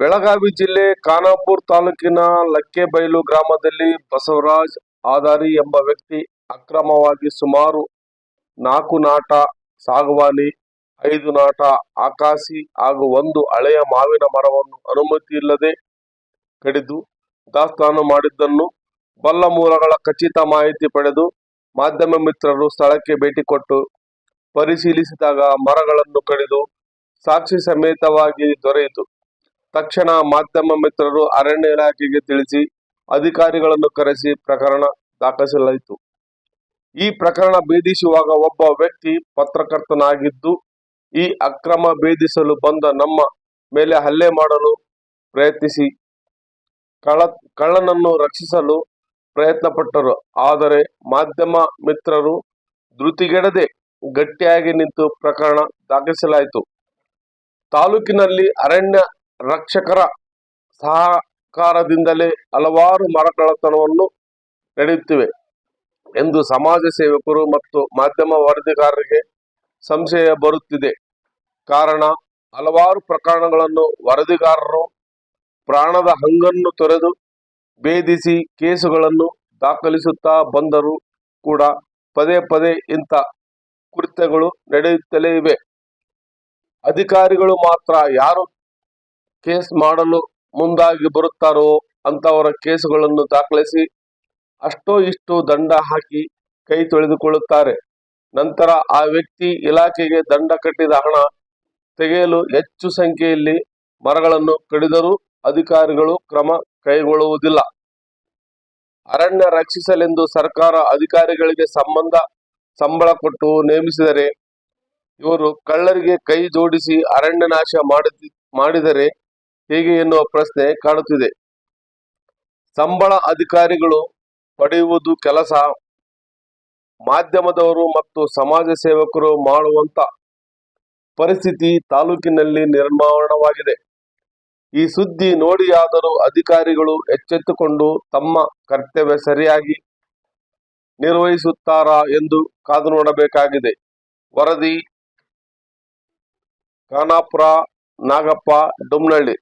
ಬೆಳಗಾವಿ ಜಿಲ್ಲೆ ಖಾನಾಪುರ್ ತಾಲೂಕಿನ ಲಕ್ಕೆಬೈಲು ಗ್ರಾಮದಲ್ಲಿ ಬಸವರಾಜ್ ಆದಾರಿ ಎಂಬ ವ್ಯಕ್ತಿ ಅಕ್ರಮವಾಗಿ ಸುಮಾರು ನಾಲ್ಕು ನಾಟ ಸಾಗವಾನಿ, ಐದು ನಾಟ ಆಕಾಶಿ ಹಾಗೂ ಒಂದು ಹಳೆಯ ಮಾವಿನ ಮರವನ್ನು ಅನುಮತಿ ಇಲ್ಲದೆ ಕಡಿದು ದಾಸ್ತಾನು ಮಾಡಿದ್ದನ್ನು ಬಲ್ಲ ಮೂಲಗಳ ಖಚಿತ ಮಾಹಿತಿ ಪಡೆದು ಮಾಧ್ಯಮ ಮಿತ್ರರು ಸ್ಥಳಕ್ಕೆ ಭೇಟಿ ಕೊಟ್ಟು ಪರಿಶೀಲಿಸಿದಾಗ ಮರಗಳನ್ನು ಕಡಿದು ಸಾಕ್ಷಿ ಸಮೇತವಾಗಿ ದೊರೆಯಿತು. ತಕ್ಷಣ ಮಾಧ್ಯಮ ಮಿತ್ರರು ಅರಣ್ಯ ಇಲಾಖೆಗೆ ತಿಳಿಸಿ ಅಧಿಕಾರಿಗಳನ್ನು ಕರೆಸಿ ಪ್ರಕರಣ ದಾಖಲಿಸಲಾಯಿತು. ಈ ಪ್ರಕರಣ ಭೇದಿಸುವಾಗ ಒಬ್ಬ ವ್ಯಕ್ತಿ ಪತ್ರಕರ್ತನಾಗಿದ್ದು, ಈ ಅಕ್ರಮ ಭೇದಿಸಲು ಬಂದ ನಮ್ಮ ಮೇಲೆ ಹಲ್ಲೆ ಮಾಡಲು ಪ್ರಯತ್ನಿಸಿ ಕಳ್ಳ ಕಳ್ಳನನ್ನು ರಕ್ಷಿಸಲು ಪ್ರಯತ್ನಪಟ್ಟರು. ಆದರೆ ಮಾಧ್ಯಮ ಮಿತ್ರರು ಧೃತಿಗೆಡದೆ ಗಟ್ಟಿಯಾಗಿ ನಿಂತು ಪ್ರಕರಣ ದಾಖಲಿಸಲಾಯಿತು. ತಾಲೂಕಿನಲ್ಲಿ ಅರಣ್ಯ ರಕ್ಷಕರ ಸಹಕಾರದಿಂದಲೇ ಹಲವಾರು ಮರಕಳತನವನ್ನು ನಡೆಯುತ್ತಿವೆ ಎಂದು ಸಮಾಜ ಸೇವಕರು ಮತ್ತು ಮಾಧ್ಯಮ ವರದಿಗಾರರಿಗೆ ಸಂಶಯ ಬರುತ್ತಿದೆ. ಕಾರಣ, ಹಲವಾರು ಪ್ರಕರಣಗಳನ್ನು ವರದಿಗಾರರು ಪ್ರಾಣದ ಹಂಗನ್ನು ತೊರೆದು ಭೇದಿಸಿ ಕೇಸುಗಳನ್ನು ದಾಖಲಿಸುತ್ತಾ ಬಂದರೂ ಕೂಡ ಪದೇ ಪದೇ ಇಂಥ ಕೃತ್ಯಗಳು ನಡೆಯುತ್ತಲೇ ಇವೆ. ಅಧಿಕಾರಿಗಳು ಮಾತ್ರ ಯಾರು ಕೇಸ್ ಮಾಡಲು ಮುಂದಾಗಿ ಬರುತ್ತಾರೋ ಅಂತವರ ಕೇಸುಗಳನ್ನು ದಾಖಲಿಸಿ ಅಷ್ಟೋ ಇಷ್ಟು ದಂಡ ಹಾಕಿ ಕೈ ತೊಳೆದುಕೊಳ್ಳುತ್ತಾರೆ. ನಂತರ ಆ ವ್ಯಕ್ತಿ ಇಲಾಖೆಗೆ ದಂಡ ಕಟ್ಟಿದ ಹಣ ತೆಗೆಯಲು ಹೆಚ್ಚು ಸಂಖ್ಯೆಯಲ್ಲಿ ಮರಗಳನ್ನು ಕಡಿದರೂ ಅಧಿಕಾರಿಗಳು ಕ್ರಮ ಕೈಗೊಳ್ಳುವುದಿಲ್ಲ. ಅರಣ್ಯ ರಕ್ಷಿಸಲೆಂದು ಸರ್ಕಾರ ಅಧಿಕಾರಿಗಳಿಗೆ ಸಂಬಂಧ ಸಂಬಳ ಕೊಟ್ಟು ನೇಮಿಸಿದರೆ ಇವರು ಕಳ್ಳರಿಗೆ ಕೈ ಜೋಡಿಸಿ ಅರಣ್ಯ ನಾಶ ಮಾಡಿದರೆ ಹೇಗೆ ಎನ್ನುವ ಪ್ರಶ್ನೆ ಕಾಣುತ್ತಿದೆ. ಸಂಬಳ ಅಧಿಕಾರಿಗಳು ಪಡೆಯುವುದು ಕೆಲಸ. ಮಾಧ್ಯಮದವರು ಮತ್ತು ಸಮಾಜ ಸೇವಕರು ಮಾಡುವಂತ ಪರಿಸ್ಥಿತಿ ತಾಲೂಕಿನಲ್ಲಿ ನಿರ್ಮಾಣವಾಗಿದೆ. ಈ ಸುದ್ದಿ ನೋಡಿಯಾದರೂ ಅಧಿಕಾರಿಗಳು ಎಚ್ಚೆತ್ತುಕೊಂಡು ತಮ್ಮ ಕರ್ತವ್ಯ ಸರಿಯಾಗಿ ನಿರ್ವಹಿಸುತ್ತಾರಾ ಎಂದು ಕಾದು ನೋಡಬೇಕಾಗಿದೆ. ವರದಿ, ಖಾನಾಪುರ, ನಾಗಪ್ಪ, ಡೊಮ್ನಳ್ಳಿ.